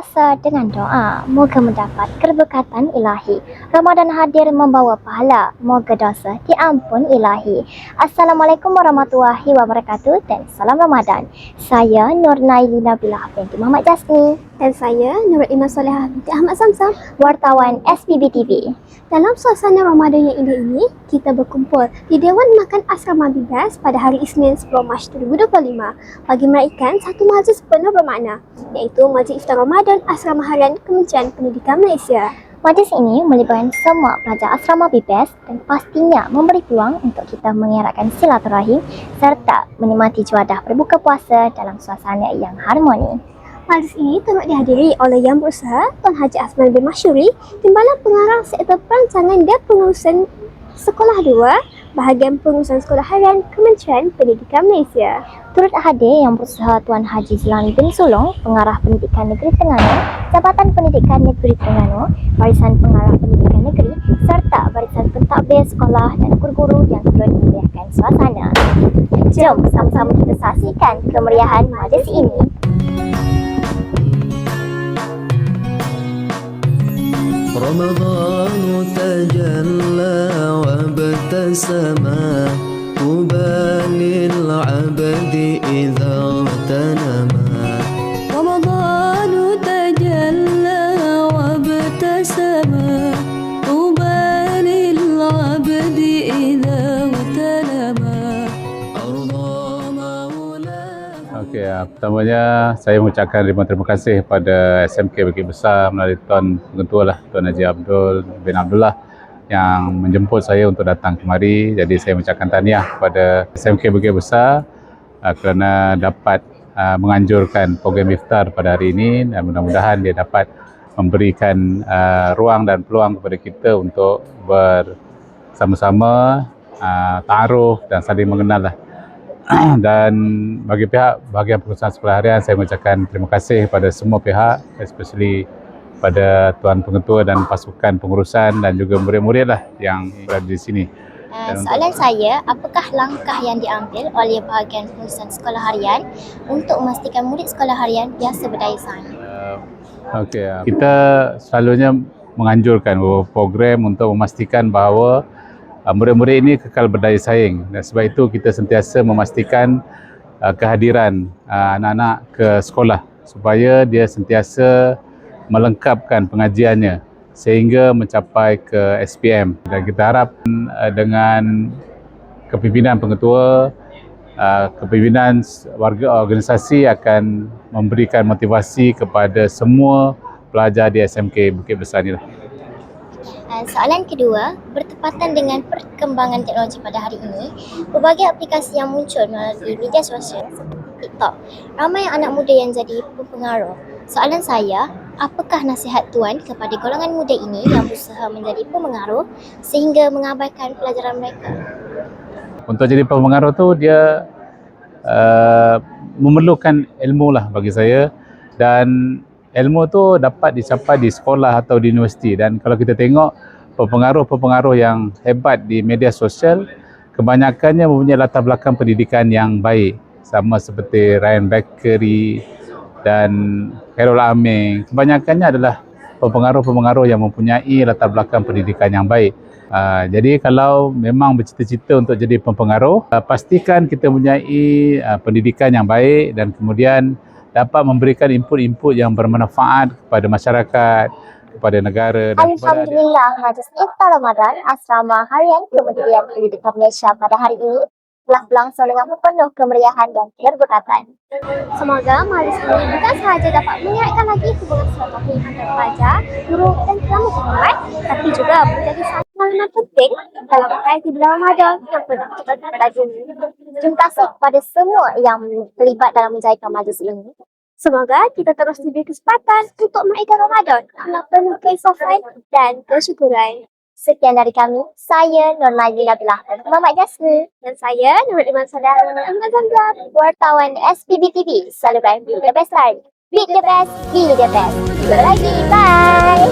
Berpuasa dengan doa, moga mendapat keberkatan ilahi. Ramadan hadir membawa pahala, moga dosa diampun ilahi. Assalamualaikum warahmatullahi wabarakatuh dan salam Ramadan. Saya Nur Naili Nabila binti Muhammad Jasmi Dan saya Nurul Iman Solehah binti Ahmad Samsam. wartawan SPB TV. Dalam suasana Ramadan yang indah ini, kita berkumpul di Dewan Makan Asrama Bibas pada hari Isnin 10 Mac 2025 bagi meraihkan satu majlis penuh bermakna iaitu Majlis Iftar Ramadan Asrama Harian Kementerian Pendidikan Malaysia. Majlis ini melibatkan semua pelajar asrama BPS dan pastinya memberi peluang untuk kita mengeratkan silaturahim serta menikmati juadah berbuka puasa dalam suasana yang harmoni. Majlis ini turut dihadiri oleh Yang Berusaha Tuan Haji Asman bin Masyuri, Timbalan Pengarah Sektor Perancangan dan Pengurusan Sekolah 2, Bahagian Pengurusan Sekolah Harian Kementerian Pendidikan Malaysia. Turut hadir yang berusaha Tuan Haji Zilani bin Sulong, Pengarah Pendidikan Negeri Terengganu, Jabatan Pendidikan Negeri Terengganu, Barisan Pengarah Pendidikan Negeri, serta Barisan Pentadbir Sekolah dan guru-guru yang turut memeriahkan suasana. Jom sama-sama kita saksikan kemeriahan majlis ini. رمضان تجلى وابتسما طوبى للعبد إذا اغتنما رمضان تجلى وابتسم طوبى للعبد إذا اغتنما أرضى مولاه Okey, uh, pertamanya saya mengucapkan ribuan terima kasih kepada SMK Bukit Besar melalui Tuan Pengetua lah, Tuan Haji Abdul bin Abdullah yang menjemput saya untuk datang kemari. Jadi saya mengucapkan tahniah kepada SMK Bukit Besar uh, kerana dapat uh, menganjurkan program iftar pada hari ini dan mudah-mudahan dia dapat memberikan uh, ruang dan peluang kepada kita untuk bersama-sama uh, taaruf dan saling mengenal lah. dan bagi pihak bahagian pengurusan sekolah harian saya mengucapkan terima kasih kepada semua pihak especially pada Tuan Pengetua dan pasukan pengurusan dan juga murid-murid lah yang berada di sini. Uh, soalan saya, apakah langkah yang diambil oleh bahagian pengurusan sekolah harian untuk memastikan murid sekolah harian biasa berdaya saing? Uh, Okey, uh, kita selalunya menganjurkan program untuk memastikan bahawa uh, murid-murid ini kekal berdaya saing dan sebab itu kita sentiasa memastikan uh, kehadiran uh, anak-anak ke sekolah supaya dia sentiasa melengkapkan pengajiannya sehingga mencapai ke SPM dan kita harap uh, dengan kepimpinan pengetua uh, kepimpinan warga organisasi akan memberikan motivasi kepada semua pelajar di SMK Bukit Besar ni lah. Soalan kedua, bertepatan dengan perkembangan teknologi pada hari ini, berbagai aplikasi yang muncul melalui media sosial seperti TikTok. Ramai anak muda yang jadi pengaruh. Soalan saya, apakah nasihat tuan kepada golongan muda ini yang berusaha menjadi pemengaruh sehingga mengabaikan pelajaran mereka? Untuk jadi pemengaruh tu dia uh, memerlukan ilmu lah bagi saya. Dan ilmu tu dapat dicapai di sekolah atau di universiti. Dan kalau kita tengok pengaruh-pengaruh yang hebat di media sosial kebanyakannya mempunyai latar belakang pendidikan yang baik. Sama seperti Ryan Bakery dan Khairul Aming kebanyakannya adalah pengaruh-pengaruh yang mempunyai latar belakang pendidikan yang baik. Uh, jadi kalau memang bercita-cita untuk jadi pempengaruh, uh, pastikan kita mempunyai uh, pendidikan yang baik dan kemudian dapat memberikan input-input yang bermanfaat kepada masyarakat, kepada negara dan Alhamdulillah, Majlis Iftar Ramadan Asrama Harian Kementerian Pendidikan Malaysia pada hari ini telah berlangsung dengan penuh kemeriahan dan keberkatan. Semoga majlis ini bukan sahaja dapat mengeratkan lagi hubungan silaturahmi antara pelajar, guru dan tetamu pengamat, tapi juga menjadi satu maklumat penting dalam mengaiti bulan Ramadan yang penuh keberkatan. Terima kasih kepada semua yang terlibat dalam menjayakan majlis ini. Semoga kita terus diberi kesempatan untuk meraihkan Ramadan dengan penuh keisafan dan kesyukuran. Sekian dari kami. Saya Nur Nadia Abdullah dan Muhammad Jasmi. Dan saya Nur Iman Saudara. Ahmad Zandra. Wartawan SPB TV. Selalu berani be the best lagi. Be the best. Be the best. Jumpa lagi. Bye.